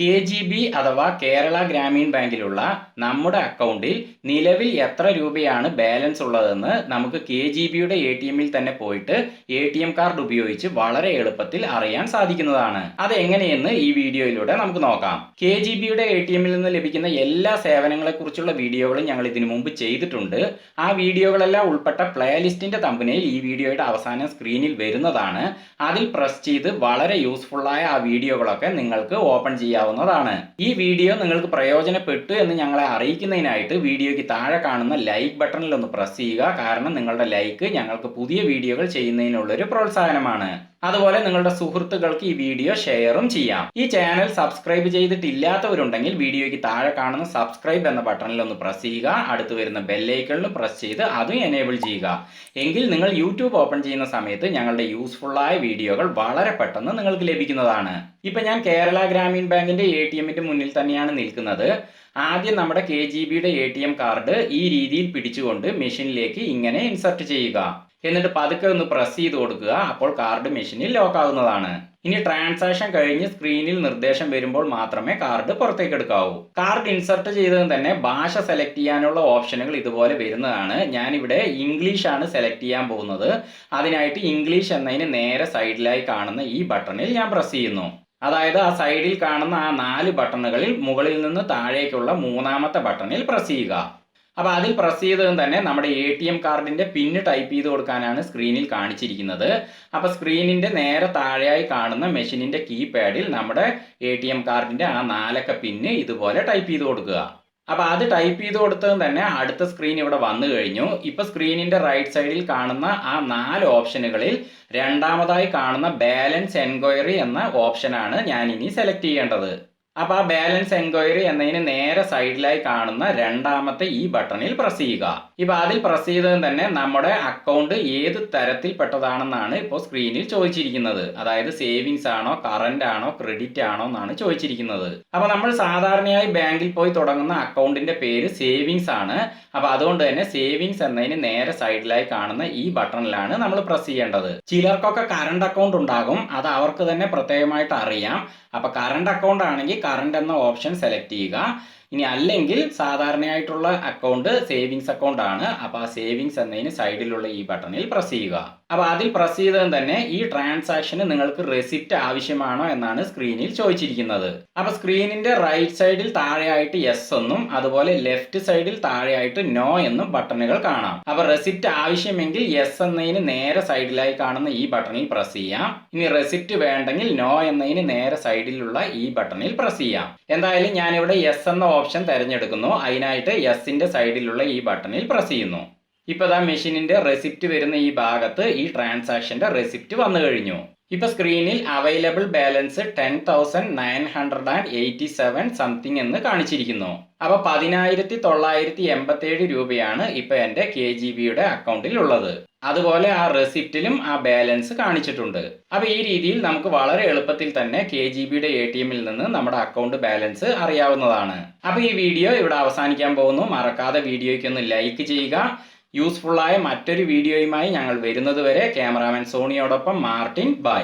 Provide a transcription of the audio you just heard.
K G B അഥവാ കേരള ഗ്രാമീൺ ബാങ്കിലുള്ള നമ്മുടെ അക്കൗണ്ടിൽ നിലവിൽ എത്ര രൂപയാണ് ബാലൻസ് ഉള്ളതെന്ന് നമുക്ക് കെ ജി ബിയുടെ എ ടി എമ്മിൽ തന്നെ പോയിട്ട് എ ടി എം കാർഡ് ഉപയോഗിച്ച് വളരെ എളുപ്പത്തിൽ അറിയാൻ സാധിക്കുന്നതാണ്. അത് എങ്ങനെയെന്ന് ഈ വീഡിയോയിലൂടെ നമുക്ക് നോക്കാം. കെ ജി ബിയുടെ എ ടി എമ്മിൽ നിന്ന് ലഭിക്കുന്ന എല്ലാ സേവനങ്ങളെക്കുറിച്ചുള്ള വീഡിയോകളും ഞങ്ങൾ ഇതിനു മുമ്പ് ചെയ്തിട്ടുണ്ട്. ആ വീഡിയോകളെല്ലാം ഉൾപ്പെട്ട പ്ലേലിസ്റ്റിന്റെ തമ്പനയിൽ ഈ വീഡിയോയുടെ അവസാനം സ്ക്രീനിൽ വരുന്നതാണ്. അതിൽ പ്രസ് ചെയ്ത് വളരെ യൂസ്ഫുള്ളായ ആ വീഡിയോകളൊക്കെ നിങ്ങൾക്ക് ഓപ്പൺ ചെയ്യാവുന്നതാണ് ഈ വീഡിയോ നിങ്ങൾക്ക് പ്രയോജനപ്പെട്ടു എന്ന് ഞങ്ങളെ അറിയിക്കുന്നതിനായിട്ട് വീഡിയോയ്ക്ക് താഴെ കാണുന്ന ലൈക്ക് ബട്ടണിൽ ഒന്ന് പ്രസ് ചെയ്യുക. കാരണം നിങ്ങളുടെ ലൈക്ക് ഞങ്ങൾക്ക് പുതിയ വീഡിയോകൾ ചെയ്യുന്നതിനുള്ളൊരു പ്രോത്സാഹനമാണ്. അതുപോലെ നിങ്ങളുടെ സുഹൃത്തുക്കൾക്ക് ഈ വീഡിയോ ഷെയറും ചെയ്യാം. ഈ ചാനൽ സബ്സ്ക്രൈബ് ചെയ്തിട്ടില്ലാത്തവരുണ്ടെങ്കിൽ വീഡിയോയ്ക്ക് താഴെ കാണുന്ന സബ്സ്ക്രൈബ് എന്ന ബട്ടണിൽ ഒന്ന് പ്രസ് ചെയ്യുക. അടുത്ത് വരുന്ന ബെല്ലൈക്കണിൽ പ്രസ് ചെയ്ത് അതും എനേബിൾ ചെയ്യുക. എങ്കിൽ നിങ്ങൾ യൂട്യൂബ് ഓപ്പൺ ചെയ്യുന്ന സമയത്ത് ഞങ്ങളുടെ യൂസ്ഫുള്ളായ വീഡിയോകൾ വളരെ പെട്ടെന്ന് നിങ്ങൾക്ക് ലഭിക്കുന്നതാണ്. ഇപ്പൊ ഞാൻ കേരള ഗ്രാമീൺ ബാങ്കിന്റെ എ ടി എമ്മിന്റെ മുന്നിൽ തന്നെയാണ് നിൽക്കുന്നത്. ആദ്യം നമ്മുടെ കെ ജി ബിയുടെ എ ടി എം കാർഡ് ഈ രീതിയിൽ പിടിച്ചുകൊണ്ട് മെഷീനിലേക്ക് ഇങ്ങനെ ഇൻസർട്ട് ചെയ്യുക. എന്നിട്ട് പതുക്കെ ഒന്ന് പ്രസ് ചെയ്ത് കൊടുക്കുക. അപ്പോൾ കാർഡ് മെഷീനിൽ ലോക്ക് ആവുന്നതാണ്. ഇനി ട്രാൻസാക്ഷൻ കഴിഞ്ഞ് സ്ക്രീനിൽ നിർദ്ദേശം വരുമ്പോൾ മാത്രമേ കാർഡ് പുറത്തേക്ക് എടുക്കാവൂ. കാർഡ് ഇൻസർട്ട് ചെയ്തതും തന്നെ ഭാഷ സെലക്ട് ചെയ്യാനുള്ള ഓപ്ഷനുകൾ ഇതുപോലെ വരുന്നതാണ്. ഞാനിവിടെ ഇംഗ്ലീഷ് ആണ് സെലക്ട് ചെയ്യാൻ പോകുന്നത്. അതിനായിട്ട് ഇംഗ്ലീഷ് എന്നതിന് നേരെ സൈഡിലായി കാണുന്ന ഈ ബട്ടണിൽ ഞാൻ പ്രസ് ചെയ്യുന്നു. അതായത് ആ സൈഡിൽ കാണുന്ന ആ നാല് ബട്ടണുകളിൽ മുകളിൽ നിന്ന് താഴേക്കുള്ള മൂന്നാമത്തെ ബട്ടണിൽ പ്രസ് ചെയ്യുക. അപ്പോൾ അതിൽ പ്രസ് ചെയ്തതും തന്നെ നമ്മുടെ എ ടി എം കാർഡിന്റെ പിന്ന് ടൈപ്പ് ചെയ്ത് കൊടുക്കാനാണ് സ്ക്രീനിൽ കാണിച്ചിരിക്കുന്നത്. അപ്പോൾ സ്ക്രീനിന്റെ നേരെ താഴെയായി കാണുന്ന മെഷീനിന്റെ കീപാഡിൽ നമ്മുടെ എ ടി എം കാർഡിന്റെ ആ നാലക്ക പിന്ന് ഇതുപോലെ ടൈപ്പ് ചെയ്ത് കൊടുക്കുക. അപ്പോൾ അത് ടൈപ്പ് ചെയ്ത് കൊടുത്തതും തന്നെ അടുത്ത സ്ക്രീൻ ഇവിടെ വന്നു കഴിഞ്ഞു. ഇപ്പോൾ സ്ക്രീനിന്റെ റൈറ്റ് സൈഡിൽ കാണുന്ന ആ നാല് ഓപ്ഷനുകളിൽ രണ്ടാമതായി കാണുന്ന ബാലൻസ് എൻക്വയറി എന്ന ഓപ്ഷനാണ് ഞാൻ ഇനി സെലക്ട് ചെയ്യേണ്ടത്. അപ്പോൾ ആ ബാലൻസ് എൻക്വയറി എന്നതിന് നേരെ സൈഡിലായി കാണുന്ന രണ്ടാമത്തെ ഈ ബട്ടണിൽ പ്രസ് ചെയ്യുക. ഇപ്പൊ അതിൽ പ്രസ് ചെയ്തതും തന്നെ നമ്മുടെ അക്കൗണ്ട് ഏത് തരത്തിൽപ്പെട്ടതാണെന്നാണ് ഇപ്പോൾ സ്ക്രീനിൽ ചോദിച്ചിരിക്കുന്നത്. അതായത് സേവിങ്സ് ആണോ കറന്റ് ആണോ ക്രെഡിറ്റ് ആണോ എന്നാണ് ചോദിച്ചിരിക്കുന്നത്. അപ്പൊ നമ്മൾ സാധാരണയായി ബാങ്കിൽ പോയി തുടങ്ങുന്ന അക്കൗണ്ടിന്റെ പേര് സേവിങ്സ് ആണ്. അപ്പൊ അതുകൊണ്ട് തന്നെ സേവിങ്സ് എന്നതിന് നേരെ സൈഡിലായി കാണുന്ന ഈ ബട്ടണിലാണ് നമ്മൾ പ്രസ് ചെയ്യേണ്ടത്. ചിലർക്കൊക്കെ കറണ്ട് അക്കൗണ്ട് ഉണ്ടാകും. അത് അവർക്ക് തന്നെ പ്രത്യേകമായിട്ട് അറിയാം. അപ്പൊ കറണ്ട് അക്കൗണ്ട് ആണെങ്കിൽ കറണ്ട് എന്ന ഓപ്ഷൻ സെലക്ട് ചെയ്യുക. ഇനി അല്ലെങ്കിൽ സാധാരണയായിട്ടുള്ള അക്കൗണ്ട് സേവിങ്സ് അക്കൗണ്ട് ആണ്. അപ്പോൾ ആ സേവിങ്സ് എന്നതിന് സൈഡിലുള്ള ഈ ബട്ടണിൽ പ്രസ് ചെയ്യുക. അപ്പൊ അതിൽ പ്രസ് ചെയ്തതും തന്നെ ഈ ട്രാൻസാക്ഷന് നിങ്ങൾക്ക് റെസിപ്റ്റ് ആവശ്യമാണോ എന്നാണ് സ്ക്രീനിൽ ചോദിച്ചിരിക്കുന്നത്. അപ്പോൾ സ്ക്രീനിന്റെ റൈറ്റ് സൈഡിൽ താഴെയായിട്ട് യെസ് എന്നും അതുപോലെ ലെഫ്റ്റ് സൈഡിൽ താഴെയായിട്ട് നോ എന്നും ബട്ടണുകൾ കാണാം. അപ്പോൾ റെസിപ്റ്റ് ആവശ്യമെങ്കിൽ യെസ് എന്നതിന് നേരെ സൈഡിലായി കാണുന്ന ഈ ബട്ടണിൽ പ്രസ് ചെയ്യാം. ഇനി റെസിപ്റ്റ് വേണ്ടെങ്കിൽ നോ എന്നതിന് നേരെ സൈഡിലുള്ള ഈ ബട്ടണിൽ പ്രസ് ചെയ്യാം. എന്തായാലും ഞാനിവിടെ യെസ് എന്ന ഓപ്ഷൻ തിരഞ്ഞെടുക്കുന്നു. അതിനായിട്ട് യെസിന്റെ സൈഡിലുള്ള ഈ ബട്ടണിൽ പ്രസ് ചെയ്യുന്നു. ഇപ്പൊ ദാ മെഷീനിന്റെ റെസിപ്റ്റ് വരുന്ന ഈ ഭാഗത്ത് ഈ ട്രാൻസാക്ഷന്റെ റെസിപ്റ്റ് വന്നു കഴിഞ്ഞു. ഇപ്പൊ സ്ക്രീനിൽ available balance ten thousand nine hundred and eighty seven something എന്ന് കാണിച്ചിരിക്കുന്നു. അപ്പൊ പതിനായിരത്തി തൊള്ളായിരത്തി എൺപത്തി ഏഴ് രൂപയാണ് ഇപ്പൊ എന്റെ കെ ജി ബിയുടെ അക്കൗണ്ടിൽ ഉള്ളത് അതുപോലെ ആ റെസിപ്റ്റിലും ആ ബാലൻസ് കാണിച്ചിട്ടുണ്ട്. അപ്പൊ ഈ രീതിയിൽ നമുക്ക് വളരെ എളുപ്പത്തിൽ തന്നെ കെ ജി ബിയുടെ എ ടി എമ്മിൽ നിന്ന് നമ്മുടെ അക്കൗണ്ട് ബാലൻസ് അറിയാവുന്നതാണ്. അപ്പൊ ഈ വീഡിയോ ഇവിടെ അവസാനിക്കാൻ പോകുന്നു. മറക്കാതെ വീഡിയോയ്ക്ക് ഒന്ന് ലൈക്ക് ചെയ്യുക. യൂസ്ഫുള്ളായ മറ്റൊരു വീഡിയോയുമായി ഞങ്ങൾ വരുന്നത് വരെ ക്യാമറാമാൻ സോണിയോടൊപ്പം മാർട്ടിൻ ബൈ.